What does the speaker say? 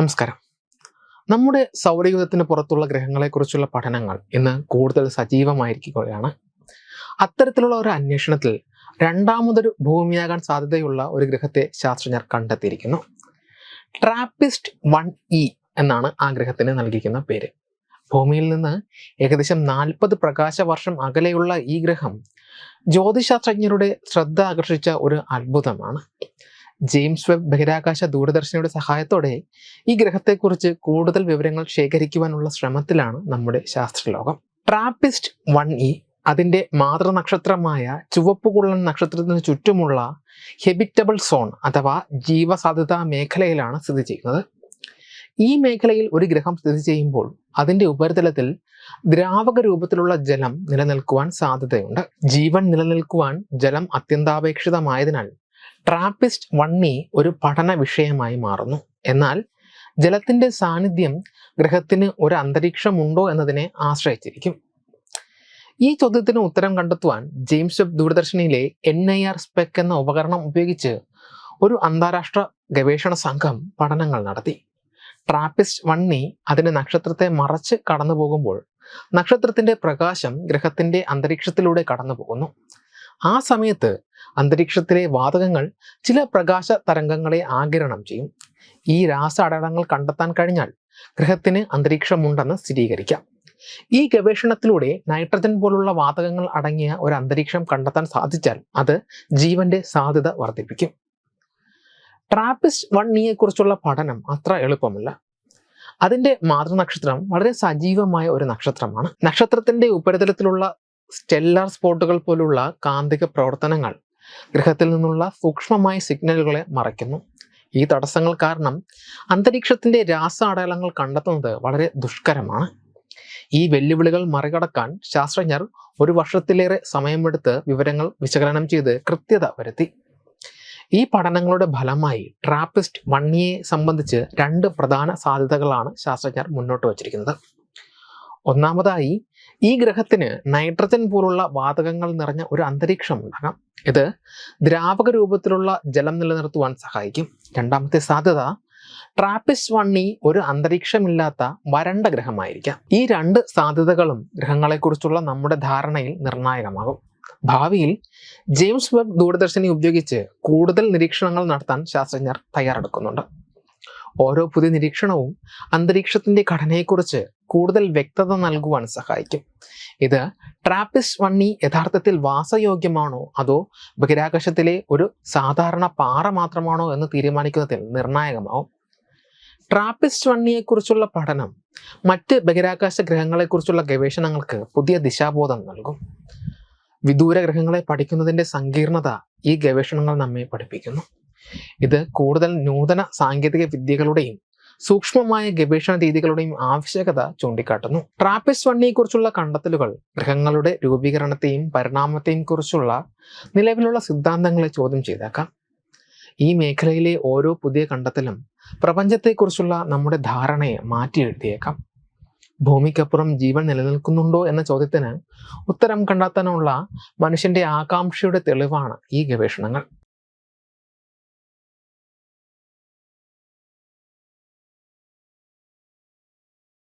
നമസ്കാരം. നമ്മുടെ സൗരയൂഥത്തിന് പുറത്തുള്ള ഗ്രഹങ്ങളെക്കുറിച്ചുള്ള പഠനങ്ങൾ ഇന്ന് കൂടുതൽ സജീവമായിരിക്കുകയാണ്. അത്തരത്തിലുള്ള ഒരു അന്വേഷണത്തിൽ രണ്ടാമതൊരു ഭൂമിയാകാൻ സാധ്യതയുള്ള ഒരു ഗ്രഹത്തെ ശാസ്ത്രജ്ഞർ കണ്ടെത്തിയിരിക്കുന്നു. ട്രാപ്പിസ്റ്റ് വൺ ഇ എന്നാണ് ആ ഗ്രഹത്തിന് നൽകിയിരിക്കുന്ന പേര്. ഭൂമിയിൽ നിന്ന് ഏകദേശം നാൽപ്പത് പ്രകാശ വർഷം അകലെയുള്ള ഈ ഗ്രഹം ജ്യോതിശാസ്ത്രജ്ഞരുടെ ശ്രദ്ധ ആകർഷിച്ച ഒരു അത്ഭുതമാണ്. ജെയിംസ് വെബ് ബഹിരാകാശ ദൂരദർശിനിയുടെ സഹായത്തോടെ ഈ ഗ്രഹത്തെക്കുറിച്ച് കൂടുതൽ വിവരങ്ങൾ ശേഖരിക്കുവാനുള്ള ശ്രമത്തിലാണ് നമ്മുടെ ശാസ്ത്രലോകം. ട്രാപ്പിസ്റ്റ് വൺ ഇ അതിന്റെ മാതൃനക്ഷത്രമായ ചുവപ്പുകുള്ളൻ നക്ഷത്രത്തിന് ചുറ്റുമുള്ള ഹെബിറ്റബിൾ സോൺ അഥവാ ജീവസാധ്യതാ മേഖലയിലാണ് സ്ഥിതി ചെയ്യുന്നത്. ഈ മേഖലയിൽ ഒരു ഗ്രഹം സ്ഥിതി ചെയ്യുമ്പോൾ അതിന്റെ ഉപരിതലത്തിൽ ദ്രാവക രൂപത്തിലുള്ള ജലം നിലനിൽക്കുവാൻ സാധ്യതയുണ്ട്. ജീവൻ നിലനിൽക്കുവാൻ ജലം അത്യന്താപേക്ഷിതമായതിനാൽ ട്രാപ്പിസ്റ്റ് വണ്ണി ഒരു പഠന വിഷയമായി മാറുന്നു. എന്നാൽ ജലത്തിന്റെ സാന്നിധ്യം ഗ്രഹത്തിന് ഒരു അന്തരീക്ഷമുണ്ടോ എന്നതിനെ ആശ്രയിച്ചിരിക്കും. ഈ ചോദ്യത്തിന് ഉത്തരം കണ്ടെത്തുവാൻ ജെയിംസ് വെബ് ദൂരദർശനിലെ എൻ ഐ ആർ സ്പെക് എന്ന ഉപകരണം ഉപയോഗിച്ച് ഒരു അന്താരാഷ്ട്ര ഗവേഷണ സംഘം പഠനങ്ങൾ നടത്തി. ട്രാപ്പിസ്റ്റ് വണ്ണി അതിന്റെ നക്ഷത്രത്തെ മറച്ച് കടന്നു പോകുമ്പോൾ നക്ഷത്രത്തിന്റെ പ്രകാശം ഗ്രഹത്തിന്റെ അന്തരീക്ഷത്തിലൂടെ കടന്നു പോകുന്നു ആ സമയത്ത് അന്തരീക്ഷത്തിലെ വാതകങ്ങൾ ചില പ്രകാശ തരംഗങ്ങളെ ആഗിരണം ചെയ്യും. ഈ രാസ അടയാളങ്ങൾ കണ്ടെത്താൻ കഴിഞ്ഞാൽ ഗ്രഹത്തിന് അന്തരീക്ഷമുണ്ടെന്ന് സ്ഥിരീകരിക്കാം. ഈ ഗവേഷണത്തിലൂടെ നൈട്രജൻ പോലുള്ള വാതകങ്ങൾ അടങ്ങിയ ഒരു അന്തരീക്ഷം കണ്ടെത്താൻ സാധിച്ചാൽ അത് ജീവന്റെ സാധ്യത വർദ്ധിപ്പിക്കും. ട്രാപ്പിസ്റ്റ് വണ്ണിയെ കുറിച്ചുള്ള പഠനം അത്ര എളുപ്പമല്ല. അതിന്റെ മാതൃനക്ഷത്രം വളരെ സജീവമായ ഒരു നക്ഷത്രമാണ്. നക്ഷത്രത്തിന്റെ ഉപരിതലത്തിലുള്ള സ്റ്റെല്ലാർ സ്പോട്ടുകൾ പോലുള്ള കാന്തിക പ്രവർത്തനങ്ങൾ ഗ്രഹത്തിൽ നിന്നുള്ള സൂക്ഷ്മമായ സിഗ്നലുകളെ മറയ്ക്കുന്നു. ഈ തടസ്സങ്ങൾ കാരണം അന്തരീക്ഷത്തിന്റെ രാസ അടയാളങ്ങൾ കണ്ടെത്തുന്നത് വളരെ ദുഷ്കരമാണ്. ഈ വെല്ലുവിളികൾ മറികടക്കാൻ ശാസ്ത്രജ്ഞർ ഒരു വർഷത്തിലേറെ സമയമെടുത്ത് വിവരങ്ങൾ വിശകലനം ചെയ്ത് കൃത്യത വരുത്തി. ഈ പഠനങ്ങളുടെ ഫലമായി ട്രാപ്പിസ്റ്റ് വണ്ണിയെ സംബന്ധിച്ച് രണ്ട് പ്രധാന സാധ്യതകളാണ് ശാസ്ത്രജ്ഞർ മുന്നോട്ട് വച്ചിരിക്കുന്നത്. ഒന്നാമതായി ഈ ഗ്രഹത്തിന് നൈട്രജൻ പോലുള്ള വാതകങ്ങൾ നിറഞ്ഞ ഒരു അന്തരീക്ഷം ഉണ്ടാകാം. ഇത് ദ്രാവക രൂപത്തിലുള്ള ജലം നിലനിർത്തുവാൻ സഹായിക്കും. രണ്ടാമത്തെ സാധ്യത ട്രാപ്പിസ് വണ്ണി ഒരു അന്തരീക്ഷമില്ലാത്ത വരണ്ട ഗ്രഹമായിരിക്കാം. ഈ രണ്ട് സാധ്യതകളും ഗ്രഹങ്ങളെക്കുറിച്ചുള്ള നമ്മുടെ ധാരണയിൽ നിർണായകമാകും. ഭാവിയിൽ ജെയിംസ് വെബ് ദൂരദർശിനി ഉപയോഗിച്ച് കൂടുതൽ നിരീക്ഷണങ്ങൾ നടത്താൻ ശാസ്ത്രജ്ഞർ തയ്യാറെടുക്കുന്നുണ്ട്. ഓരോ പുതിയ നിരീക്ഷണവും അന്തരീക്ഷത്തിന്റെ ഘടനയെക്കുറിച്ച് കൂടുതൽ വ്യക്തത നൽകുവാൻ സഹായിക്കും. ഇത് ട്രാപ്പിസ് വണ്ണി യഥാർത്ഥത്തിൽ വാസയോഗ്യമാണോ? അതോ ബഹിരാകാശത്തിലെ ഒരു സാധാരണ പാറ മാത്രമാണോ എന്ന് തീരുമാനിക്കുന്നതിൽ നിർണായകമാവും? ട്രാപ്പിസ്റ്റ് വണ്ണിയെക്കുറിച്ചുള്ള പഠനം മറ്റ് ബഹിരാകാശ ഗ്രഹങ്ങളെക്കുറിച്ചുള്ള ഗവേഷണങ്ങൾക്ക് പുതിയ ദിശാബോധം നൽകും. വിദൂര ഗ്രഹങ്ങളെ പഠിക്കുന്നതിന്റെ സങ്കീർണത ഈ ഗവേഷണങ്ങൾ നമ്മെ പഠിപ്പിക്കുന്നു. ഇത് കൂടുതൽ നൂതന സാങ്കേതിക വിദ്യകളുടെയും സൂക്ഷ്മമായ ഗവേഷണ രീതികളുടെയും ആവശ്യകത ചൂണ്ടിക്കാട്ടുന്നു. ട്രാപ്പിസ് വണ്ണിയെ കുറിച്ചുള്ള കണ്ടെത്തലുകൾ ഗ്രഹങ്ങളുടെ രൂപീകരണത്തെയും പരിണാമത്തെയും കുറിച്ചുള്ള നിലവിലുള്ള സിദ്ധാന്തങ്ങളെ ചോദ്യം ചെയ്തേക്കാം. ഈ മേഖലയിലെ ഓരോ പുതിയ കണ്ടെത്തലും പ്രപഞ്ചത്തെക്കുറിച്ചുള്ള നമ്മുടെ ധാരണയെ മാറ്റി എഴുതിയേക്കാം ഭൂമിക്കപ്പുറം ജീവൻ നിലനിൽക്കുന്നുണ്ടോ എന്ന ചോദ്യത്തിന് ഉത്തരം കണ്ടെത്താനുള്ള മനുഷ്യന്റെ ആകാംക്ഷയുടെ തെളിവാണ് ഈ ഗവേഷണങ്ങൾ.